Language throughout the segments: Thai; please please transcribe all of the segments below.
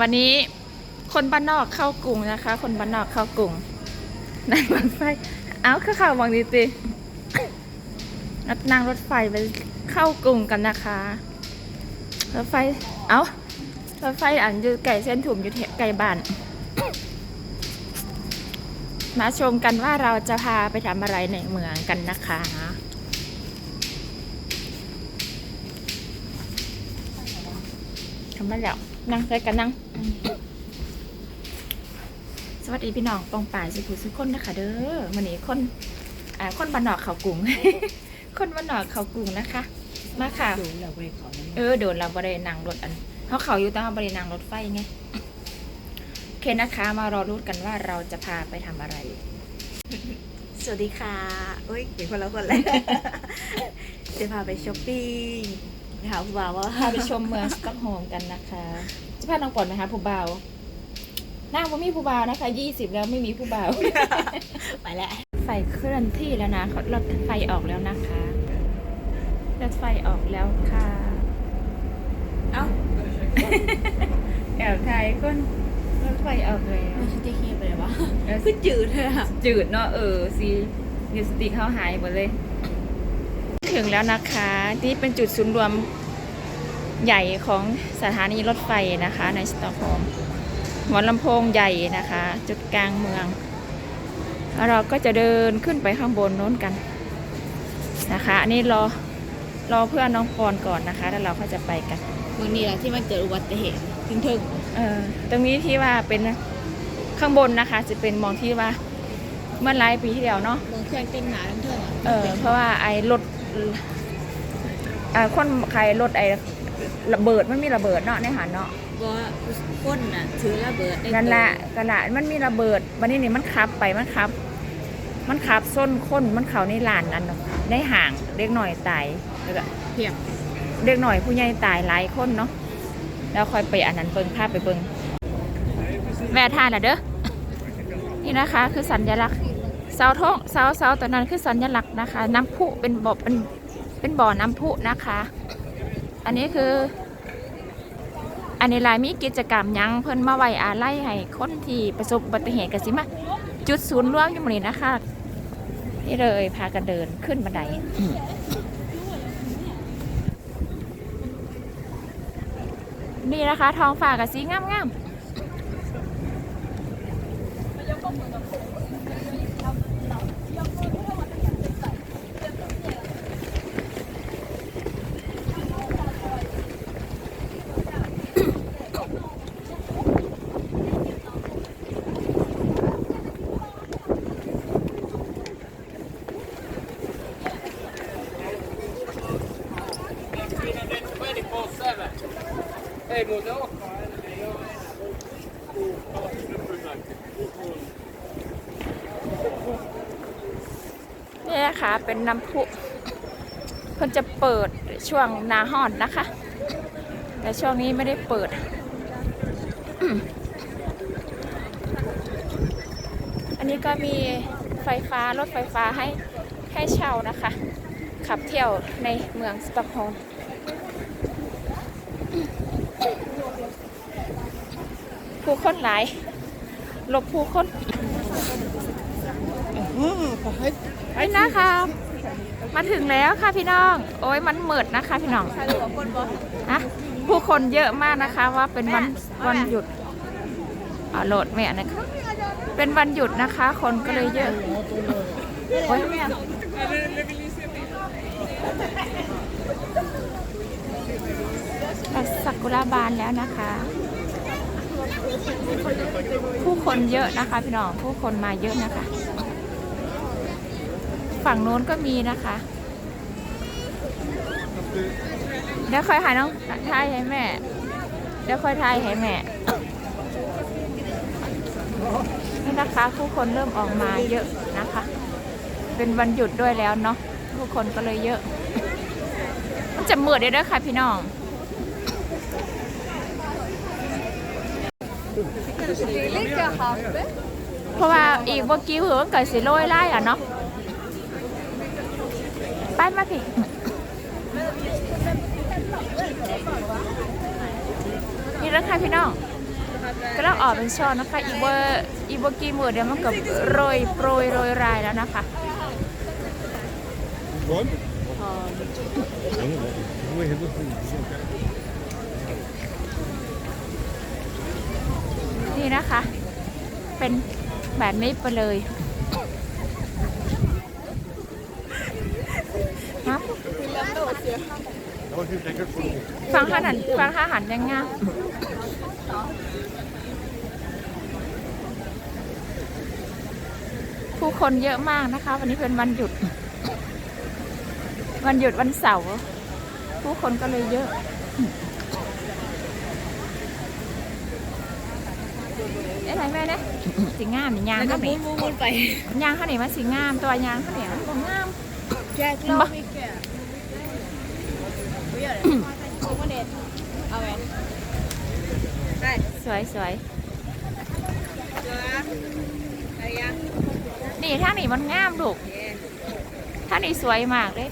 วันนี้คนบ้านนอกเข้ากรุงนะคะ คนบ้านนอกเข้ากรุงนั่งรถไฟ เอ้าคือข่าววังดีตินั่งรถไฟไปเข้ากรุงกันนะคะ รถไฟ เอ้ารถไฟอันอยู่ไก่เส้นถุ่มอยู่ไก่บ้าน มาชมกันว่าเราจะพาไปทำอะไรในเมืองกันนะคะ ทำมาแล้วนั่งใส่กันนั่ง สวัสดีพี่น้องปองป่ายสุขุสุขคนนะคะเด้อวันนี้คนอ่าคนบ้านนอกเขากรุง คนบ้านนอกเขากรุงนะคะ มาค่ะ ดูเราไปขอมันเออโดนเราบรินั่งรถอันเขาเขาอยู่แต่เขาบรินั่งรถไฟไงโอเคนะคะมารอรุ้กันว่าเราจะพาไปทำอะไร สวัสดีค่ะเอ้ยเห็นคนละคนเลยจะพาไปช้อปปิ้ง ถามว่าว่าพาไปชมเมืองสต็อกโฮล์มกันนะคะ จะพาน้องปอนไหมคะผู้บ่าวหน้าว่ามีผู้บ่าวนะคะยี่สิบแล้วไม่มีผู้บ่าว ไปแล้วไฟเคลื่อนที่แล้วนะรถไฟออกแล้วนะคะรถไฟออกแล้วค่ะ เอ้าแอบไทยก้นรถไฟออกแล้วไม่ใช่เจ๊เคียไปเลยวะเออคือจืดเลยอะจืดเนาะเออซีนิวสติกเขาหายหมดเลย ถึงแล้วนะคะ นี่เป็นจุดศูนย์รวมใหญ่ของสถานีรถไฟนะคะในสตอกโฮล์มหัวลำโพงใหญ่นะคะ จุดกลางเมืองแล้วเราก็จะเดินขึ้นไปข้างบนโน้นกันนะคะอันนี้รอรอเพื่อนน้องปอนก่อนนะคะ แล้วเราก็จะไปกันมึงนี่แหละที่มันเกิดอุบัติเหตุถึงถึงเออตรงนี้ที่ว่าเป็นข้างบนนะคะ จะเป็นมองที่ว่า เมื่อหลายปีที่แล้วเนาะเมืองเครื่องเต็มหนาทั้งเทิงอะเออเพราะว่าไอ้รถอ่าคนขายรถไอ้ระเบิดมันมีระเบิดเนาะในหันเนาะว่าก้นน่ะถือระเบิดได้นั่นแหละกันละมันมีระเบิดวันนี้นี่มันขับไปมันขับ มันขับส้นคนมันเขาในลานนั้นเนาะในห่างเด็กหน่อยตายแล้วก็เพียบเด็กหน่อยผู้ใหญ่ตายหลายคนเนาะแล้วคอยไปอันนั้นเบิ่งภาพไปเบิ่งแวะทานละเด้อนี่นะคะ คือสัญลักษณ์เสาท้องเสาเสาตัวนั้นคือสัญลักษณ์นะคะ น้ำพุเป็นบ่อเป็นเป็นบ่อน้ำพุนะคะ อันนี้คือ อันนี้ลายมีกิจกรรมยังเพิ่นมาไว้อาไลัยให้คนที่ประสบอุบัติเหตุกันสิมาจุดศูนย์ร่วมอยู่หมดนี้นะคะนี่เลยพากันเดินขึ้นบันไดนี่นะคะ ท้องฟ้ากับสีงามๆ นี่นะคะเป็นน้ำพุเพิ่นจะเปิดช่วงนาฮอนนะคะ แต่ช่วงนี้ไม่ได้เปิดอันนี้ก็มีไฟฟ้ารถไฟฟ้าให้ให้เช่านะคะ ขับเที่ยวในเมืองสตอกโฮล์ม ผู้คนหลายหลบผู้คนนี่นะคะมาถึงแล้วค่ะพี่น้อง โอ้ยมันเหมิดนะคะพี่น้องใครรู้ว่าก้นบ่ฮะผู้คนเยอะมากนะคะว่าเป็นวันวันหยุดอ่าโหลดไม่อันนี้ค่ะเป็นวันหยุดนะคะ คนก็เลยเยอะโอ๊ยดอกสักุระบานแล้วนะคะ ผู้คนเยอะนะคะพี่น้องผู้คนมาเยอะนะคะ ฝั่งโน้นก็มีนะคะเดี๋ยวค่อยถ่ายน้องถ่ายให้แม่ เดี๋ยวค่อยถ่ายให้แม่นี่นะคะผู้คนเริ่มออกมาเยอะนะคะ เป็นวันหยุดด้วยแล้วเนาะผู้คนก็เลยเยอะ มันจะมืดเด้อค่ะพี่น้อง เพราะว่าอีกเมื่อกี้เหือเกิดสิโรยไล่อะเนาะไปมาพี่นี่นะคะพี่น้องก็ต้องออกเป็นช่อนะคะอีเวอร์อีเวอร์กีมือเดี๋ยวมันกับโรยโปรยโรยรายแล้วนะคะ Gewoon? Hoe hebben we het? นี่ นะคะ เป็นแบบนี้ไปเลยฮะฟังข้าหันฟังข้าหันยังไงผู้คนเยอะมากนะคะ วันนี้เป็นวันหยุด วันหยุดวันเสาร์ผู้คนก็เลยเยอะ เอ๊ยไหนแม่เนี่ยสีงามนี่ยางแข้างไหนมุนมุนมุไปยางข้างไหนมันสีงาม ตัวยางข้างไหนมันบ่งาม แก่ไม่แก่ลยสวยสวยนี่ท่านี่มันงามลูกท่านี่สวยมากเลย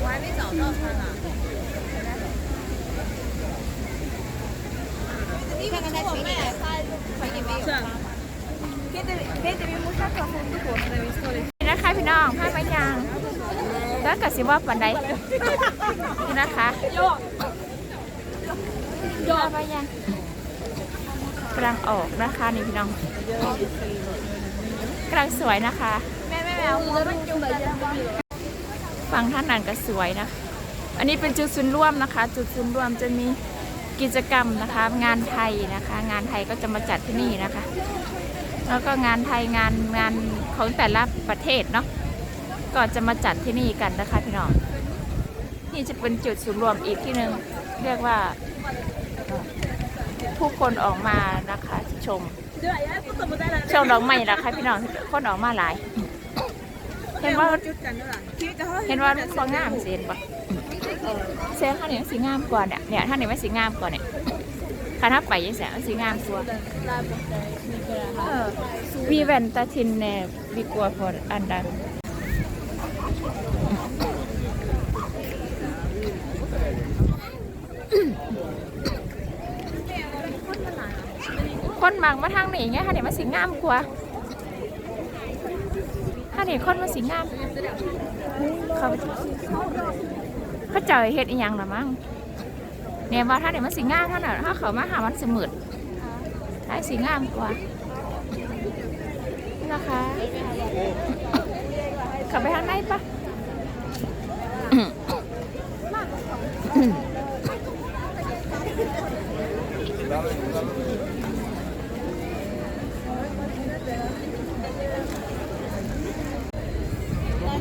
ไว้ไม่สองรอบค่ะ นะคะพี่น้องผ้าไมยางแล้วก็สิว่าปันใดนะคะผ้าไมยางกลังออกนะคะนี่พี่น้องกลังสวยนะคะแม่แม่แมวฝั่งท่านนั่นก็สวยนะ อันนี้เป็นจุดศูนย์ร่วมนะคะ จุดศูนย์ร่วมจะมี กิจกรรมนะคะ งานไทยนะคะ งานไทยก็จะมาจัดที่นี่นะคะ แล้วก็งานไทยงานงานของแต่ละประเทศเนาะก็จะมาจัดที่นี่กันนะคะพี่น้องนี่จะเป็นจุดศูนย์รวมอีกที่หนึ่งเรียกว่าผู้คนออกมานะคะชมช่วงดอกไม้นะคะพี่น้องคนออกมาหลาย เห็นว่าจุดกันด้วยล่ะเห็นว่าลูกฟองงามสิเห็นปะเซลข้าวเหนียวสีงามกว่าเนี่ยเนี่ยข้าวเหนียวไม่สีงามกว่าเนี่ยคันถ้าไปยังแสงสีงามสัววีแวนตาชินเนี่ยบิกัวพออันดันคนบางมาทางไหนไงี้ยค่ะเนี่ยมันสีงามกว่า ท่านนี้คนมันสีงาม เขาเขาเจอเฮ็ดอีหยังละมั้งเนี่ยว่าถ้าเดี๋ยวมันสิงามถ้าเดี๋ยวถ้าเขามาหามันสมืดได้สีงามกว่านี่นะคะเขาไปทางไหนปะ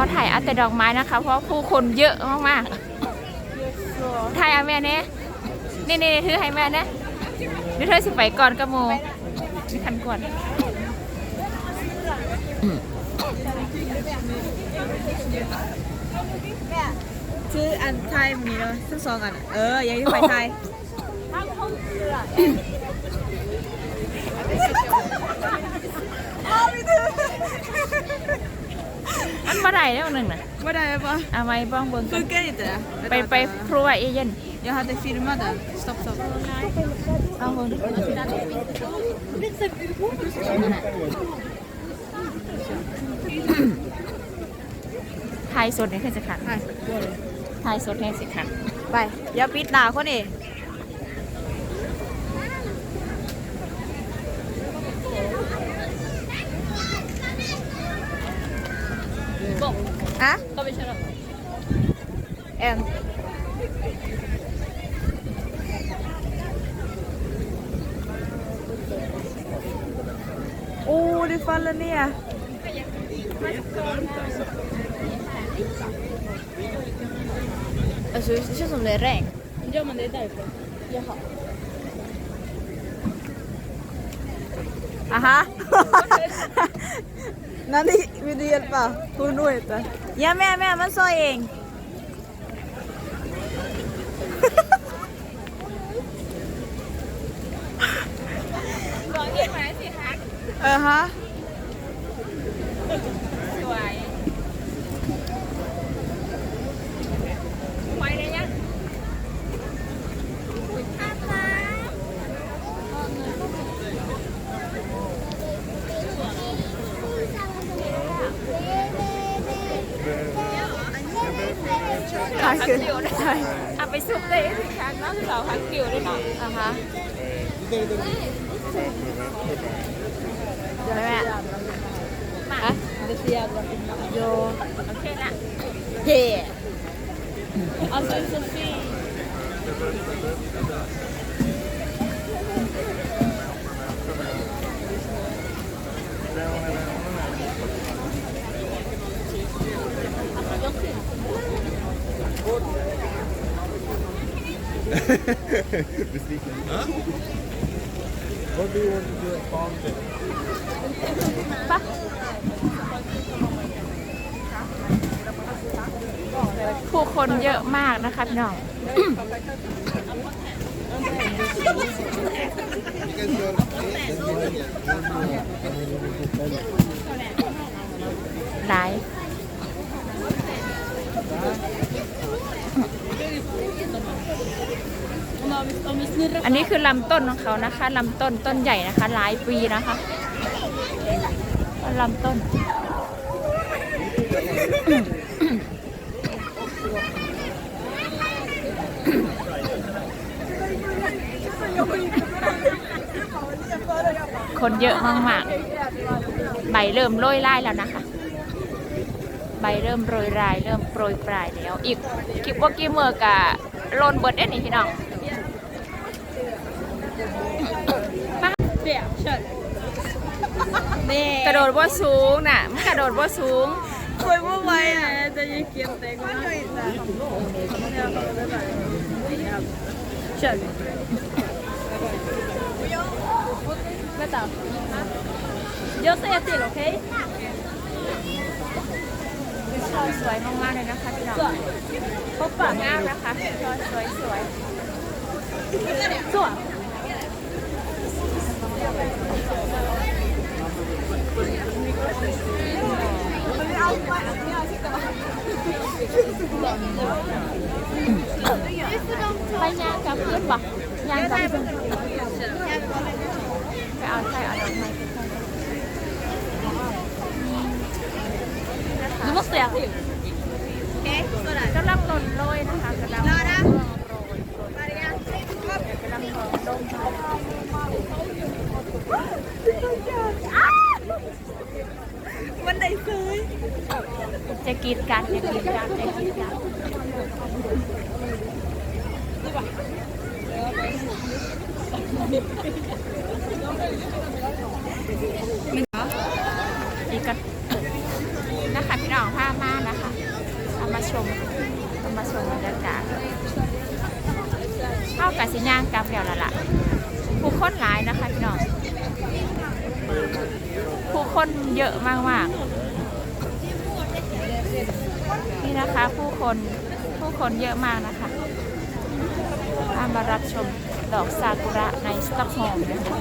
เขาถ่ายเอาแต่ดอกไม้นะคะ เพราะผู้คนเยอะมากๆถ่ายเอาแม่เนี่ยนี่นี่ถือให้แม่เนี่ยเดี๋ยวเธอสิไปก่อนกระโมนี่คันก่อนชื่ออันไทยมีเนาะทั้งสองอัน เออ ยังที่ไปไทย อันมา ได้แล้วหนึ่งน่ะไม่ได้ปะเอาไว้บ้องเบิ่งกัน funkar inte det? ไปไปครัวเอเย่น Jag hade filmat den. Stopp, stopp. เอาเบิ่งถ่ายสดนี่คือจะขัด Nej, ถ่ายสดนี่สิขัดไปอย่าปิดหน้าคนนี้ ฮะก็ไม่ใช่หรอกแอน Oh, det faller ner. Alltså, det känns som det är regn. Ja, men det är därför. อะฮะ นั่นนี่วิดีโอป่ะคุณด้วยแต่ย่าแม่แม่มันซอยเอง บอกเห็นไหมสิคะเออฮะ สวยไว้ได้ยัง ขาย พัก ขึ้นคิวได้เอาไปซุปได้สิคะน้องสาวพักคิวได้เนาะอะฮะเดี๋ยวแม่มาอะโยโอเคละเย่เอาซุปซุปฟี่ Huh? What do you want to do at Fountain? ปะผู้คนเยอะมากนะคะพี่น้องหลาย อันนี้คือลำต้นของเขานะคะลำต้นต้นใหญ่นะคะ หลายปีนะคะลำต้น คนเยอะมากๆ ใบเริ่มโรยไล่แล้วนะคะ ใบเริ่มโรยราย เริ่มโปรยปลายแล้ว อีกคิดว่ากี่เมื่อกะโลนเบิร์ดเอ็นี่พี่น้องมากระโดดว่าสูงน่ะมันกระโดดว่าสูงคุยว่าไว้อะจะยังเกียมเต็งว่าเฉิน Vänta. Jag säger till, okej? ชอยสวยมากๆเลยนะคะพี่น้องพบปะงามนะคะชอยสวยสวยสวยไปยางกับเพื่อนปะยางกับเพื่อนไปเอาใช่เอาดอกไม้ ไปใส่ Du måste jag till. Okej, sådär. กำลังหล่นโรยนะคะกำลัง Klara? โรยกำลังหล่นลงวันไหนซื้อจะกรีดกันจะกีดกันจะกีดกันนี่ก็น น้องผ้ามานนะคะเอามาชมเอามาชมบรรยากาศเข้ากับสิย่างกลับแล้วละล่ะผู้คนหลายนะคะพี่น้องผู้คนเยอะมากๆนี่นะคะผู้คนผู้คนเยอะมากนะคะมามารับชมดอกซากุระในสต็อกโฮล์มนะคะ